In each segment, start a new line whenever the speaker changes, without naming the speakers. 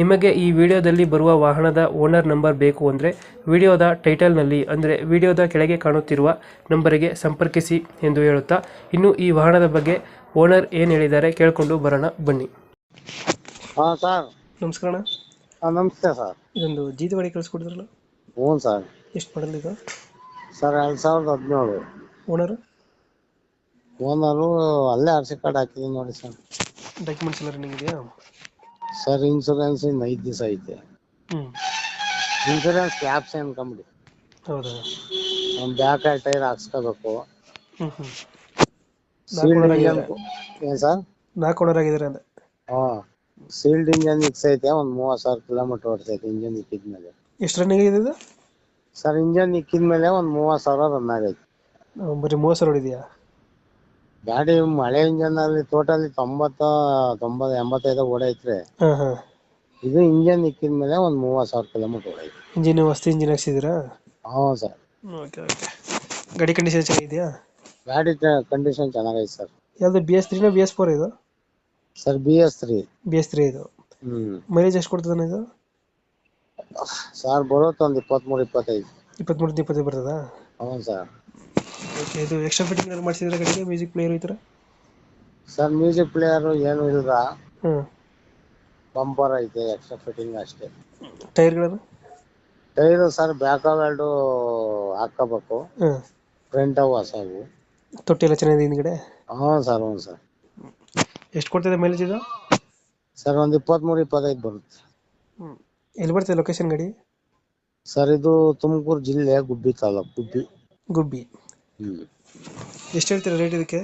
ನಿಮಗೆ ಈ ವಿಡಿಯೋದಲ್ಲಿ ಬರುವ ವಾಹನದ ಓನರ್ ನಂಬರ್ ಬೇಕು ಅಂದರೆ ವಿಡಿಯೋದ ಟೈಟಲ್ನಲ್ಲಿ ಅಂದರೆ ವಿಡಿಯೋದ ಕೆಳಗೆ ಕಾಣುತ್ತಿರುವ ನಂಬರಿಗೆ ಸಂಪರ್ಕಿಸಿ ಎಂದು ಹೇಳುತ್ತಾ ಇನ್ನು ಈ ವಾಹನದ ಬಗ್ಗೆ ಓನರ್ ಏನು ಹೇಳಿದ್ದಾರೆ ಕೇಳಿಕೊಂಡು ಬರೋಣ ಬನ್ನಿ.
ಹಾ ಸರ್.
ನಮಸ್ಕಾರ ಅಣ್ಣ.
ಹಾ ನಮಸ್ತೆ ಸರ್.
ಇದೊಂದು ಜೀತ ಗಾಡಿ ಕಳಿಸ್ಕೊಡಿದ್ರಲ್ಲ?
ಹ್ಞೂ ಸರ್.
ಎಷ್ಟು ಮಾಡಲ್ ಇದು?
ಸರ್ ಎರಡು ಸಾವಿರದ ಹದಿನೇಳು.
ಓನರ್?
ಓನರು ಅಲ್ಲೇ ಆರ್ ಸಿ ಕಾರ್ಡ್ ಹಾಕಿದ್ದೀನಿ ನೋಡಿ ಸರ್.
ಡಾಕ್ಯುಮೆಂಟ್ಸ್ ಎಲ್ಲ ರನ್ನಿಂಗ್ ಇದೆಯಾ?
ಸರ್ ಇನ್ಸೂರೆನ್ಸ್ ಇನ್ನು ಐದು ದಿವಸ ಐತೆ.
ಹ್ಞೂ
ಇನ್ಸೂರೆನ್ಸ್ ಕ್ಯಾಪ್ಸ್ ಅನ್ಕೊಂಬಿಡಿ.
ಹೌದಾ.
ಒಂದು ಬ್ಯಾಕ್ ಟೈರ್ ಹಾಕ್ಸ್ಕೋಬೇಕು.
ಹ್ಞೂ ಹ್ಞೂ
ಸೀಲ್ಡ್
ಓನರ್
ಇಂಜನ್ ಏನ್ ಸರ್?
ನಾಲ್ಕು
ಹಾ. ಸೀಲ್ಡ್ ಇಂಜನ್ ಇಕ್ಸ್ ಐತೆ ಒಂದ್ ಮೂವತ್ ಸಾವಿರ ಕಿಲೋಮೀಟರ್ ಓಡಿಸೈತೆ ಇಂಜನ್ ಇಕ್ಕಿದ್ಮೇಲೆ.
ಎಷ್ಟು ರನ್ನಿಂಗ್ ಇದೆ ಇದು?
ಸರ್ ಇಂಜನ್ ಇಕ್ಕಿದ್ಮೇಲೆ ಒಂದ್ ಮೂವತ್ ಸಾವಿರ ರನ್ ಆಗೈತೆ.
ಆ, ಬರೀ ಮೂವತ್ತು ಸಾವಿರ ಇದೆಯಾ
ಗಾಡಿ ಮಳೆ ಇಂಜನ್ ಅಲ್ಲಿ ಟೋಟಲಿ ತೊಂಬತ್ತ ತೊಂಬತ್ ಎಂಬತ್ತೈದು ಓಡೈತ್ರಿ
ಹಾಂ ಹಾಂ.
ಇದು ಇಂಜನ್ ಇಕ್ಕಿದ್ಮೇಲೆ ಒಂದ್ ಮೂವತ್ ಸಾವಿರ ಕಿಲೋಮೀಟರ್ ಓಡೈತೆ
ಇಂಜಿನ್ ಹೊಸ್ತು ಇಂಜಿನ್ ಹಾಕ್ಸಿದ್ದೀರಾ?
ಹ್ಞೂ ಸರ್.
Okay okay. ಗಾಡಿ ಕಂಡೀಷನ್ ಚೆನ್ನಾಗಿದೆಯಾ?
ಗಾಡಿ ಕಂಡೀಷನ್ ಚೆನ್ನಾಗೈತೆ ಸರ್.
ಯಾವುದು ಬಿ ಎಸ್ ತ್ರೀನ ಬಿ ಎಸ್ ಫೋರ್ ಇದು?
Sir B S three
B S three ಇದು.
ಹ್ಮ್.
ಮೈಲೇಜ್ ಎಷ್ಟು ಕೊಡ್ತದೆ ಇದು?
ಸರ್ ಬರುತ್ತೆ ಒಂದ್ ಇಪ್ಪತ್ಮೂರು ಇಪ್ಪತ್ತೈದು.
ಇಪ್ಪತ್ಮೂರು ಇಪ್ಪತ್ತೈದು ಬರ್ತದಾ?
ಹ್ಞೂ ಸರ್.
ಇದು ಎಕ್ಸ್ಟ್ರಾ ಫಿಟ್ಟಿಂಗ್ ಏನಾದ್ರು ಮಾಡಿಸಿದ್ರೆ ಗಾಡಿಗೆ ಮ್ಯೂಸಿಕ್ ಪ್ಲೇಯರ್ ಈ ಥರ
ಸರ್ ಮ್ಯೂಸಿಕ್ ಪ್ಲೇಯರ್ ಏನು ಇಲ್ಲ.
ಹ್ಞೂ
ಬಂಪರ್ ಐತೆ ಎಕ್ಸ್ಟ್ರಾ ಫಿಟ್ಟಿಂಗ್ ಅಷ್ಟೇ.
ಟೈರ್ಗಳನ್ನು
ಟೈರು ಸರ್ ಬ್ಯಾಕ್ ಎರಡು ಹಾಕೋಬೇಕು.
ಹಾಂ
ಫ್ರಂಟ್ ಅವು ಹೊಸವು
ತೊಟ್ಟಿ ಎಲ್ಲ ಚೆನ್ನಾಗಿದೆ ಹಿಂದ್ಗಡೆ?
ಹ್ಞೂ ಸರ್ ಹ್ಞೂ ಸರ್
ಎಷ್ಟು ಕೊಡ್ತಿದೆ ಮೈಲೇಜ್ ಇದು?
ಸರ್ ಒಂದು ಇಪ್ಪತ್ಮೂರು ಇಪ್ಪತ್ತೈದು ಬರುತ್ತೆ.
ಎಲ್ಲಿ ಬರ್ತದೆ ಲೊಕೇಶನ್ ಗಡಿ?
ಸರ್ ಇದು ತುಮಕೂರು ಜಿಲ್ಲೆ ಗುಬ್ಬಿ ತಾಲೂಕು ಗುಬ್ಬಿ.
ಗುಬ್ಬಿ.
ಹ್ಮ್
ಎಷ್ಟು ಹೇಳ್ತೀರಾ ರೇಟ್ ಇದಕ್ಕೆ?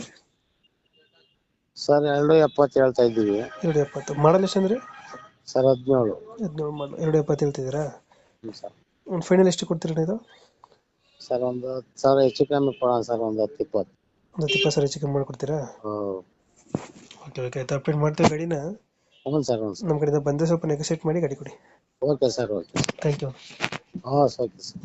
ಸರ್ ಎರಡು ಎಪ್ಪತ್ತು ಹೇಳ್ತಾ ಇದ್ದೀವಿ.
ಎರಡು ಎಪ್ಪತ್ತು. ಮಾಡಲ್ ಎಷ್ಟು ಅಂದ್ರೆ?
ಸರ್ ಹದಿನೇಳು.
ಹದಿನೇಳು ಮಾಡಲ್. ಎರಡು ಎಪ್ಪತ್ತು ಹೇಳ್ತಿದ್ದೀರಾ?
ಹ್ಞೂ ಸರ್.
ಒಂದು ಫೈನಲ್ ಎಷ್ಟು ಕೊಡ್ತೀರಾ ಇದು?
ಸರ್ ಒಂದು ಹತ್ತು ಸಾವಿರ ಹೆಚ್ಚು ಕಮ್ಮಿ ಕೊಡೋಣ ಸರ್ ಒಂದು ಹತ್ತು ಇಪ್ಪತ್ತು.
ಒಂದು ಹತ್ತು ಇಪ್ಪತ್ತು ಸಾವಿರ ಹೆಚ್ಚು ಮಾಡಿಕೊಡ್ತೀರಾ?
ಹ್ಞೂ
ಓಕೆ ಓಕೆ ಆಯ್ತು ಅಪ್ಡೇಟ್ ಮಾಡ್ತೀವಿ ಗಾಡಿನ.
ಹ್ಞೂ ಸರ್ ಹ್ಞೂ ಸರ್.
ನಮ್ಮ ಕಡೆಯಿಂದ ಬಂದರೆ ಸ್ವಲ್ಪ ನೆಗೋಸಿಯೇಟ್ ಮಾಡಿ ಗಾಡಿ ಕೊಡಿ.
Okay sir okay
thank you
ಹಾಂ ಓಕೆ ಸರ್.